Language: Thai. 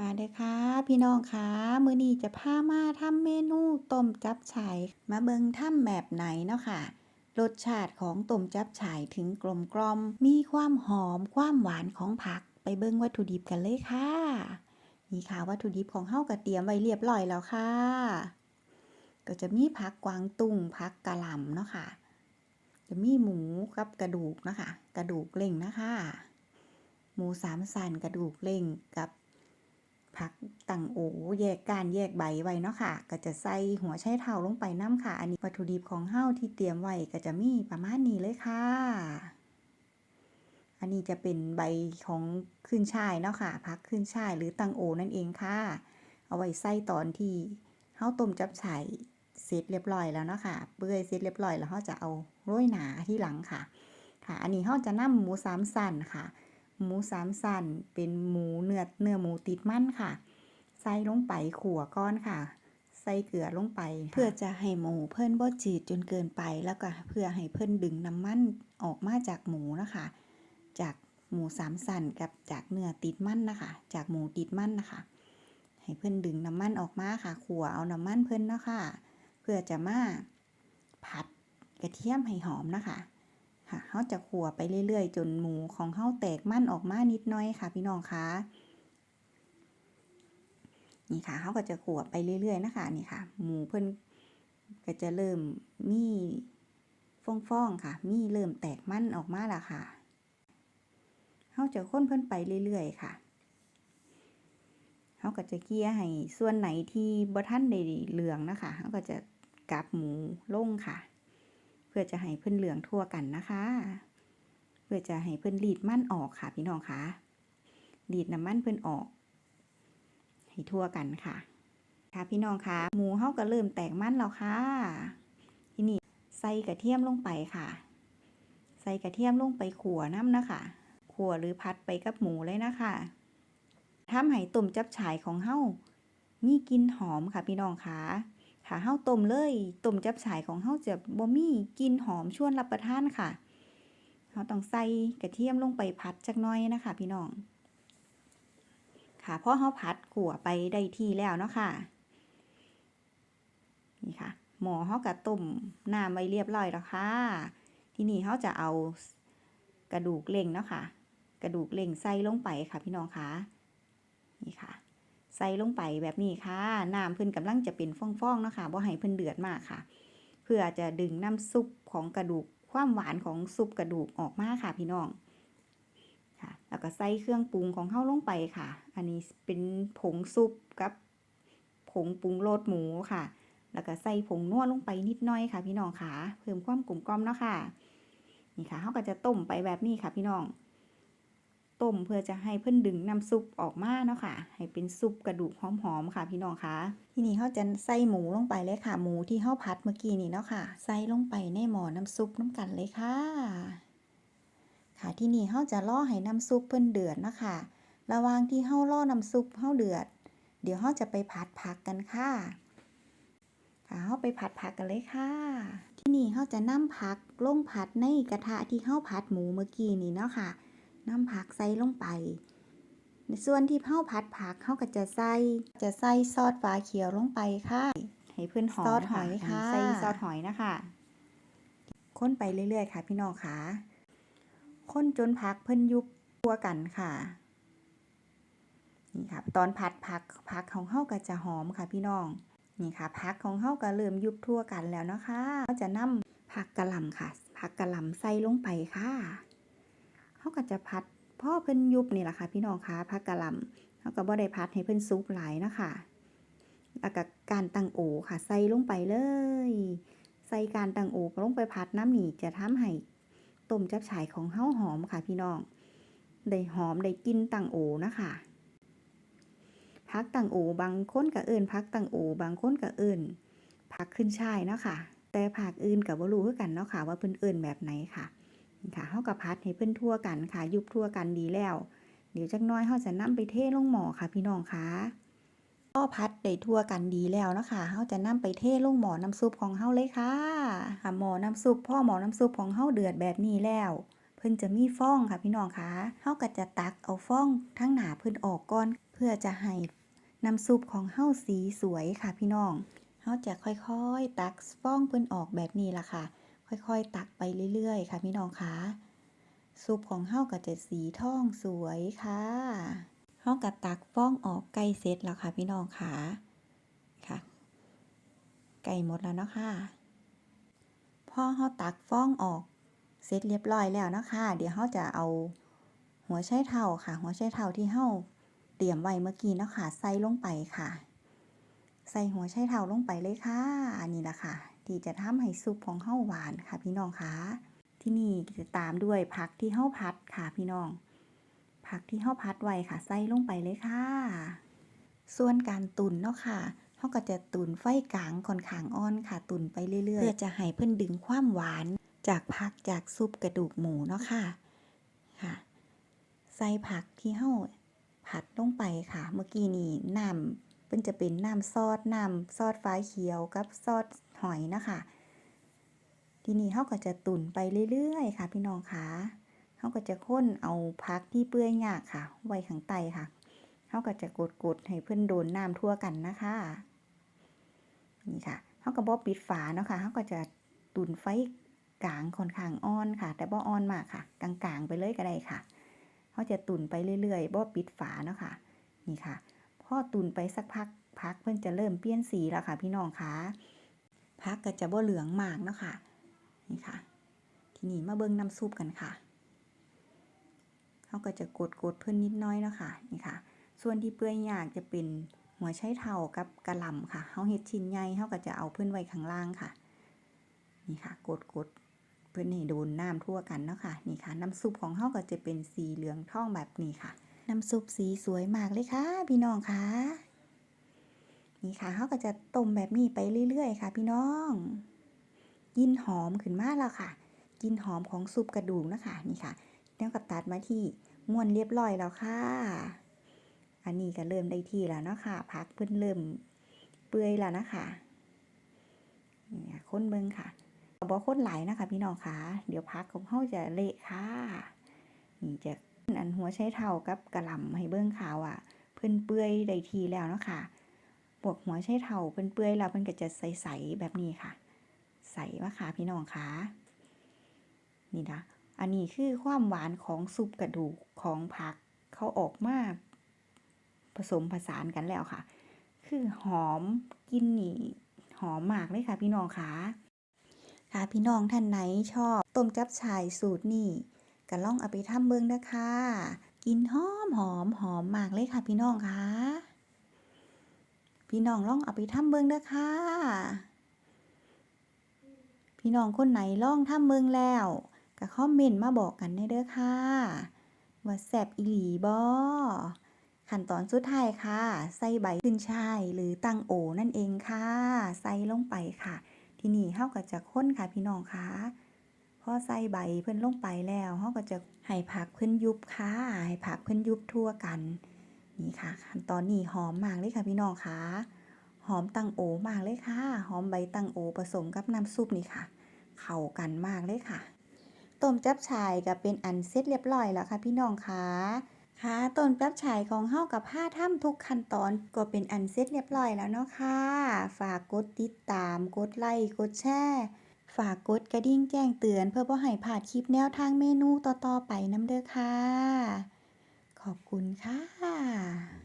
มาเด้ค่ะพี่น้องค่ะมื้อนี้จะพามาทำเมนูต้มจับฉ่ายมาเบิ่งทำแบบไหนเนาะค่ะรสชาติของต้มจับฉ่ายถึงกลมกลอมมีความหอมความหวานของผัก ไปเบิ่งวัตถุดิบกันเลยค่ะนี่ค่ะวัตถุดิบของเฮาก็เตรียมไว้เรียบร้อยแล้วค่ะ ก็จะมีผักกวางตุ้งผักกะหล่ำเนาะค่ะ จะมีหมูกับกระดูกเนาะคะ กระดูกเล่งนะคะ หมูสามสันกระดูกเล่งกับ ผักตังโอแยกกานแยกใบไว้เนาะค่ะ ก็จะใส่หัวไชเท้าลงไปน้ำค่ะ อันนี้วัตถุดิบของเฮาที่เตรียมไว้ก็จะมีประมาณนี้เลยค่ะ อันนี้จะเป็นใบของขึ้นช่ายเนาะค่ะผักขึ้นช่ายหรือตังโอนั่นเองค่ะ เอาไว้ใส่ตอนที่เฮาต้มจับฉ่เสร็จเรียบร้อยแล้วเนาะค่ะ เปื่อยเสร็จเรียบร้อยแล้วเฮาจะเอาโรยหนาที่หลังค่ะ ค่ะ อันนี้เฮาจะนำหมูสามสันค่ะ หมูสามสันเป็นหมูเนื้อเนื้อหมูติดมันค่ะ ใส่ลงไปขั่วก้อนค่ะ ใส่เกลือลงไป เพื่อจะให้หมูเพิ่นบ่จืดจนเกินไปแล้วก็เพื่อให้เพิ่นดึงน้ำมันออกมาจากหมูนะคะ จากหมูสามสันกับจากเนื้อติดมันนะคะ จากหมูติดมันนะคะ ให้เพิ่นดึงน้ำมันออกมาค่ะขั่วเอาน้ำมันเพิ่นเนาะค่ะเพื่อจะมาผัดกระเทียมให้หอมนะคะ ค่ะเขาจะขั่วไปเรื่อยๆ จนหมูของเขาแตกมันออกมานิดน้อยค่ะ พี่น้องคะนี่ค่ะเขาก็จะขั่วไปเรื่อยๆนะคะนี่ค่ะ หมูเพิ่นก็จะเริ่มมีฟ่องๆค่ะ มีเริ่มแตกมันออกมาแล้วค่ะเขาจะค้นเพิ่นไปเรื่อยๆค่ะเขาก็จะเกี่ยให้ส่วนไหนที่บ่ทันได้เหลืองนะคะเขาก็จะกลับหมูลงค่ะ เพื่อจะให้เพิ่อนเหลืองทั่วกันนะคะ เพื่อจะให้เพิ่อนรีดมั่นออกค่ะพี่น้องคะรีดน้ำมันเพิ่อนออก ให้ทั่วกันค่ะ ค่ะพี่น้องคะหมูเฮาก็เริ่มแตกมั่นแล้วค่ะทีนี้ใส่กระเทียมลงไปค่ะ ใส่กระเทียมลงไปขั่วน้ำนะคะขั่วหรือพัดไปกับหมูเลยนะคะทำให้ต้มจับฉายของเฮามีกลิ่นหอมค่ะพี่น้องคะ ถ้าเฮาต้มเลยต้มจับฉายของเฮาจะบ่มีกลิ่นหอมชวนรับประทานค่ะเฮาต้องใส่กระเทียมลงไปผัดจักหน่อยนะคะ พี่น้อง ค่ะพอเฮาผัดขั่วไปได้ที่แล้วเนาะค่ะ นี่ค่ะ หม้อเฮาก็ต้มน้ำไว้เรียบร้อยแล้วค่ะ ที่นี้เฮาจะเอากระดูกเล่งเนาะค่ะ กระดูกเล่งใส่ลงไปค่ะ พี่น้องคะนี่ค่ะ ใส่ลงไปแบบนี้ค่ะน้ำเพิ่นกำลังจะเป็นฟองๆนะคะบ่ให้เพิ่นเดือดมากค่ะ เพื่อจะดึงน้ำซุปของกระดูกความหวานของซุปกระดูกออกมาค่ะพี่น้องค่ะ แล้วก็ใส่เครื่องปรุงของเฮาลงไปค่ะ อันนี้เป็นผงซุปกับผงปรุงรสหมูค่ะ แล้วก็ใส่ผงนัวลงไปนิดน่อยค่ะ พี่น้องค่ะ เพิ่มความกลมกล่อมเนาะค่ะ นี่ค่ะเฮาก็จะต้มไปแบบนี้ค่ะพี่น้อง ต้มเพื่อจะให้เพิ่นดึงน้ำซุปออกมาเนาะค่ะ ให้เป็นซุปกระดูกหอมๆค่ะ พี่น้องคะทีนี้เขาจะใส่หมูลงไปเลยค่ะ หมูที่เฮาผัดเมื่อกี้นี่เนาะค่ะ ใส่ลงไปในหม้อน้ำซุปน้ำกันเลยค่ะ ค่ะที่นี่เฮาจะล่อให้น้ำซุปเพิ่นเดือดนะคะ ระหว่างที่เฮาล่อน้ำซุปเฮาเดือด เดี๋ยวเฮาจะไปผัดผักกันค่ะค่ะเฮาไปผัดผักกันเลยค่ะ ที่นี่เฮาจะนำผักลงผัดในกระทะที่เฮาผัดหมูเมื่อกี้นี่เนาะค่ะ น้ำผักใส่ลงไป ในส่วนที่เฮาผัดผักเฮาก็จะใส่จะใส่ซอสฟ้าเขียวลงไปค่ะให้เพื่อนหอมซอสนะหอยค่ะใส่ซอสหอยนะคะค้นไปเรื่อยๆค่ะ พี่น้องค่ะค้นจนผักเพิ่นยุบตัวกันค่ะนี่ค่ะ ตอนผัดผักผักของเฮาก็จะหอมค่ะ พี่น้องนี่ค่ะผักของเฮาก็เริ่มยุบทั่วกันแล้วนะคะเราจะนำผักกะหล่ำค่ะ ผักกะหล่ำใส่ลงไปค่ะ เฮาก็จะผัดพ่อเพิ่นยุบนี่แหละค่ะ พี่น้องค่ะผักกะลำเฮาก็บ่ได้ผัดให้เพิ่นสุกหลายนะคะแล้วก็การตังโอค่ะ ใส่ลงไปเลย ใส่การตังโอลงไปผัดน้ำหนีจะทำให้ต้มจับฉายของเฮาหอมค่ะพี่น้อง ได้หอมได้กินตังโอนะคะพักตังโอบางคนก็เอิ้นพักตังโอบางคนก็เอิ้นผักขึ้นช่ายเนาะค่ะ แต่ผักอื่นกับบ่รู้คือกันเนาะค่ะ ว่าเพิ่นเอิ้นแบบไหนค่ะ ค่ะเฮาก็พัดให้เพิ่อนทั่วกันค่ะ ยุบทั่วกันดีแล้ว เดี๋ยวจักน้อยเฮาจะนำไปเทลงหม้อค่ะ พี่น้องค่ะพอพัดได้ทั่วกันดีแล้วนะคะเฮาจะนำไปเทลงหมอน้ำซุปของเฮาเลยค่ะค่ะหมอน้ำซุปพ่อหมอน้ำซุปของเฮาเดือดแบบนี้แล้วเพิ่นจะมีฟองค่ะพี่น้องคะเฮาก็จะตักเอาฟองทั้งหนาเพิ่นออกก่อน เพื่อจะให้น้ำซุปของเฮาสีสวยค่ะพี่น้องเฮาจะค่อยๆ ตักฟองเพิ่นออกแบบนี้ล่ะค่ะ ค่อยๆ ตักไปเรื่อยๆ ค่ะพี่น้องคะซุปของเฮาก็จะสีทองสวยค่ะเฮาก็ตักฟองออกใกล้เสร็จแล้วค่ะพี่น้องคะค่ะใกล้หมดแล้วเนาะค่ะพอเฮาตักฟองออกเสร็จเรียบร้อยแล้วนะคะ เดี๋ยวเฮาจะเอาหัวไชเท้าค่ะ หัวไชเท้าที่เฮาเตรียมไว้เมื่อกี้เนาะค่ะใส่ลงไปค่ะ ใส่หัวไชเท้าลงไปเลยค่ะอันนี้แหละค่ะ ที่จะทำให้ซุปของเฮาหวานค่ะพี่น้องคะที่นี่จะตามด้วยผักที่เฮาพัดค่ะพี่น้อง ผักที่เฮาพัดไว้ค่ะใส่ลงไปเลยค่ะ ส่วนการตุนเนาะค่ะเฮาก็จะตุนไฟกลางค่อนข้างอ่อนค่ะ ตุนไปเรื่อยๆ เพื่อจะให้เพิ่นดึงความหวานจากผักจากซุปกระดูกหมูเนาะค่ะค่ะใส่ผักที่เฮาผัดลงไปค่ะ เมื่อกี้นี้น้ำเป็นจะเป็นน้ำซอสน้ำซอสฟ้าเขียวกับซอส หอยนะคะทีนี้เฮาก็จะตุ่นไปเรื่อยๆ ค่ะ พี่น้องคะเฮาก็จะค้นเอาผักที่เปื่อยยากค่ะ ไว้ข้างใต้ค่ะเฮาก็จะกดๆให้เพิ่อนโดนน้ำทั่วกันนะคะนี่ค่ะเฮาก็บ่ปิดฝาเนาะค่ะเฮาก็จะตุ่นไฟกลางค่อนข้างอ่อนค่ะ แต่บ่อ่อนมากค่ะ กลางๆไปเลยก็ได้ค่ะเฮาจะตุ่นไปเรื่อยๆบ่ปิดฝาเนาะค่ะ นี่ค่ะพอตุ่นไปสักพักพักเพิ่อนจะเริ่มเปลี่ยนสีแล้วค่ะ พี่น้องคะ พักก็จะบ่เหลืองมากเนาะค่ะ นี่ค่ะ ทีนี้มาเบิ่งน้ำซุปกันค่ะเขาก็จะกดกดเพิ่นนิดน้อยเนาะค่ะ นี่ค่ะ ส่วนที่เปื่อยยากจะเป็นหัวไชเท้ากับกระลำค่ะเฮาเฮ็ดชิ้นใหญ่เฮาก็จะเอาเพิ่นไว้ข้างล่างค่ะ นี่ค่ะ กดกดเพื่อนให้โดนน้ำทั่วกันเนาะค่ะ นี่ค่ะ น้ำซุปของเฮาก็จะเป็นสีเหลืองทองแบบนี้ค่ะ น้ำซุปสีสวยมากเลยค่ะ พี่น้องค่ะ นี่ค่ะเฮาก็จะต้มแบบนี้ไปเรื่อย ๆ ค่ะ พี่น้องยินหอมขึ้นมากแล้วค่ะ กินหอมของซุปกระดูกนะคะนี่ค่ะแล้วก็ตัดมาที่ม้วนเรียบร้อยแล้วค่ะ อันนี้ก็เริ่มได้ที่แล้วเนาะค่ะพักเพิ่นเริ่มเปื่อยแล้วนะคะนี่ค้นเบิ่งค่ะบ่ค้นหลายนะคะ พี่น้องค่ะ เดี๋ยวพักของเฮาจะเละค่ะ นี่จะอันหัวใช้เท่ากับกระลำให้เบิ่งขาวอะ เพิ่นเปื่อยได้ทีแล้วเนาะค่ะ บวกหัวใช้เท่าเปื่อยแล้วเพิ่นก็จะใสๆแบบนี้ค่ะ ใสมะค่ะพี่น้องค่ะนี่นะอันนี้คือความหวานของซุปกระดูกของผักเขาออกมาผสมผสานกันแล้วค่ะ คือหอมกินนี่หอมมากเลยค่ะพี่น้องค่ะค่ะพี่น้องท่านไหนชอบต้มจับฉ่ายสูตรนี่ก็ล่องเอาไปทำเบิ่งนะคะ กินหอมหอมหอมมากเลยค่ะพี่น้องค่ะ พี่น้องลองเอาไปทำเบิ่งนะคะพี่น้องคนไหนลองทำเบิ่งแล้วก็คอมเมนต์มาบอกกันได้เด้อค่ะ ว่าแซบอีหลีบ่ขั้นตอนสุดท้ายค่ะ ใส่ใบขึ้นช่ายหรือตังโอนั่นเองค่ะ ใส่ลงไปค่ะ ทีนี้เฮาก็จะค้นค่ะพี่น้องค่ะพอใส่ใบเพิ่นลงไปแล้วเฮาก็จะให้ผักเพิ่นยุบค่ะให้ผักเพิ่นยุบทั่วกัน นี่ค่ะขั้นตอนนี้หอมมากเลยค่ะพี่น้องค่ะหอมตังโอมากเลยค่ะ หอมใบตังโอผสมกับน้ำซุปนี่ค่ะ เข้ากันมากเลยค่ะ ต้มจับฉ่ายก็เป็นอันเสร็จเรียบร้อยแล้วค่ะพี่น้องค่ะค่ะต้นจับฉายของเฮากับผ้าถ้ำทุกขั้นตอนก็เป็นอันเสร็จเรียบร้อยแล้วเนาะค่ะ ฝากกดติดตาม กดไลค์ กดแชร์ ฝากกดกระดิ่งแจ้งเตือนเพื่อบ่ให้พลาดคลิปแนวทางเมนูต่อๆไปน้ำเด้อค่ะ ขอบคุณค่ะ